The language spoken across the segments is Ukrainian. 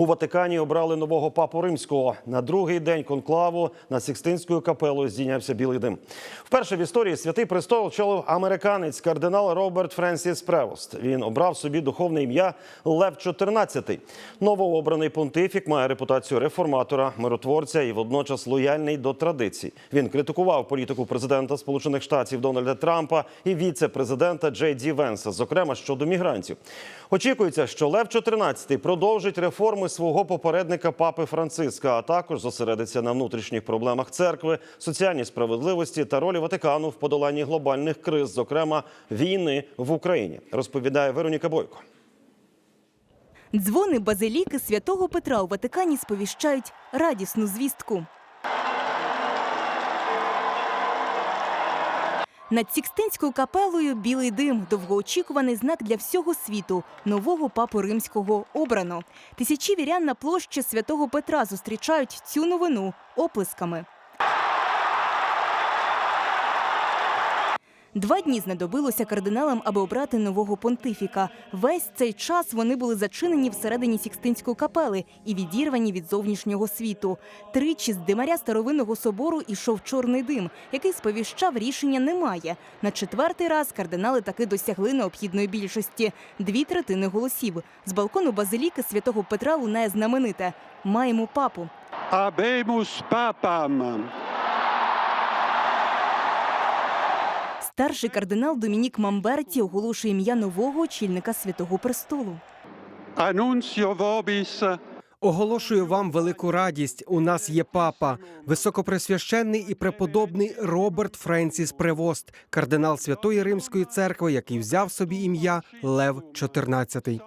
У Ватикані обрали нового папу римського. На другий день конклаву над Сікстинською капелою здійнявся білий дим. Вперше в історії святий престол очолив американець кардинал Роберт Френсіс Превост. Він обрав собі духовне ім'я Лев XIV. Новообраний понтифік має репутацію реформатора, миротворця і водночас лояльний до традицій. Він критикував політику президента Сполучених Штатів Дональда Трампа і віце-президента Джей Ді Венса, зокрема щодо мігрантів. Очікується, що Лев XIV продовжить реформи свого попередника папи Франциска, а також зосередиться на внутрішніх проблемах церкви, соціальній справедливості та ролі Ватикану в подоланні глобальних криз, зокрема війни в Україні, розповідає Вероніка Бойко. Дзвони базиліки святого Петра у Ватикані сповіщають радісну звістку. Над Сікстинською капелою білий дим довгоочікуваний знак для всього світу нового папу римського обрано. Тисячі вірян на площі святого Петра зустрічають цю новину оплесками. Два дні знадобилося кардиналам, аби обрати нового понтифіка. Весь цей час вони були зачинені всередині Сікстинської капели і відірвані від зовнішнього світу. Тричі з димаря старовинного собору ішов чорний дим, який сповіщав рішення немає. На четвертий раз кардинали таки досягли необхідної більшості дві третини голосів. З балкону базиліки святого Петра лунає знамените Маємо папу. Habemus papam. Старший кардинал Домінік Мамберті оголошує ім'я нового очільника святого престолу. Annuncio vobis Оголошую вам велику радість. У нас є папа, високопресвященний і преподобний Роберт Френсіс Превост, кардинал Святої Римської церкви, який взяв собі ім'я Лев XIV.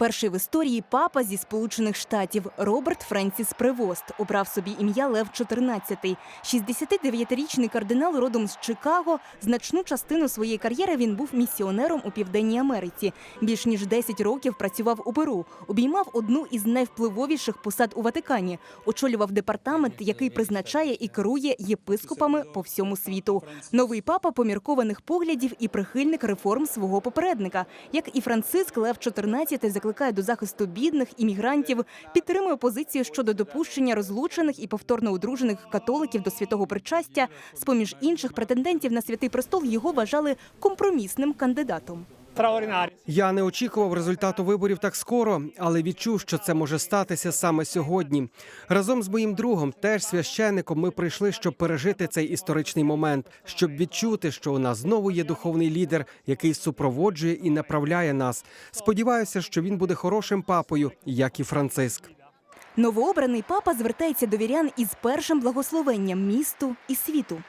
Перший в історії папа зі Сполучених Штатів Роберт Френсіс Превост обрав собі ім'я Лев XIV. 69-річний кардинал родом з Чикаго. Значну частину своєї кар'єри він був місіонером у Південній Америці. Більш ніж 10 років працював у Перу, обіймав одну із найвпливовіших посад у Ватикані, очолював департамент, який призначає і керує єпископами по всьому світу. Новий папа поміркованих поглядів і прихильник реформ свого попередника. Як і Франциск, Лев XIV закликає до захисту бідних іммігрантів, підтримує позицію щодо допущення розлучених і повторно одружених католиків до святого причастя. З поміж інших претендентів на святий престол його вважали компромісним кандидатом. Я не очікував результату виборів так скоро, але відчув, що це може статися саме сьогодні. Разом з моїм другом, теж священником, ми прийшли, щоб пережити цей історичний момент, щоб відчути, що у нас знову є духовний лідер, який супроводжує і направляє нас. Сподіваюся, що він буде хорошим папою, як і Франциск. Новообраний папа звертається до вірян із першим благословенням місту і світу.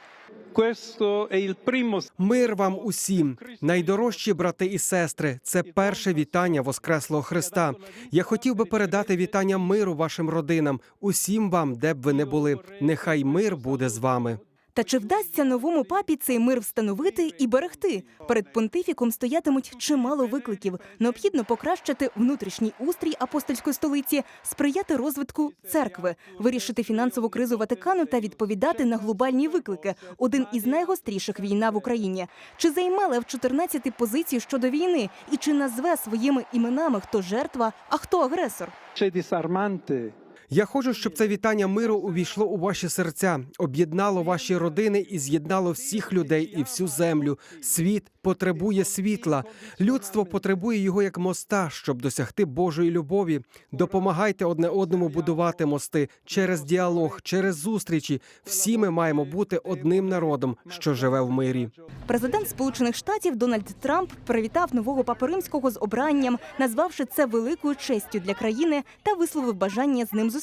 Мир вам усім, найдорожчі брати і сестри. Це перше вітання Воскреслого Христа. Я хотів би передати вітання миру вашим родинам, усім вам, де б ви не були. Нехай мир буде з вами. Та чи вдасться новому папі цей мир встановити і берегти? Перед понтифіком стоятимуть чимало викликів. Необхідно покращити внутрішній устрій апостольської столиці, сприяти розвитку церкви, вирішити фінансову кризу Ватикану та відповідати на глобальні виклики. Один із найгостріших війна в Україні. Чи займе Лев 14 позицію щодо війни? І чи назве своїми іменами хто жертва, а хто агресор? c'è disarmante. Я хочу, щоб це вітання миру увійшло у ваші серця, об'єднало ваші родини і з'єднало всіх людей і всю землю. Світ потребує світла. Людство потребує його як моста, щоб досягти Божої любові. Допомагайте одне одному будувати мости через діалог, через зустрічі. Всі ми маємо бути одним народом, що живе в мирі. Президент Сполучених Штатів Дональд Трамп привітав нового папи римського з обранням, назвавши це великою честю для країни та висловив бажання з ним зустрітися.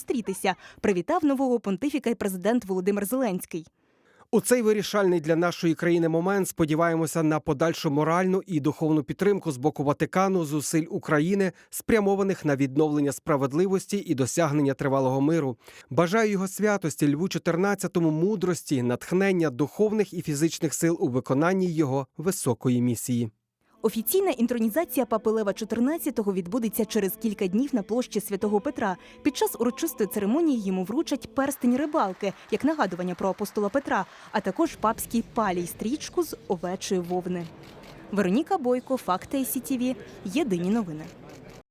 Привітав нового понтифіка й президент Володимир Зеленський. У цей вирішальний для нашої країни момент сподіваємося на подальшу моральну і духовну підтримку з боку Ватикану, зусиль України, спрямованих на відновлення справедливості і досягнення тривалого миру. Бажаю його святості Льву 14-му мудрості, натхнення духовних і фізичних сил у виконанні його високої місії. Офіційна інтронізація папи Лева XIV відбудеться через кілька днів на площі Святого Петра. Під час урочистої церемонії йому вручать перстень рибалки як нагадування про апостола Петра, а також папський палій стрічку з овечої вовни. Вероніка Бойко, Факти СІТІВІ. Єдині новини.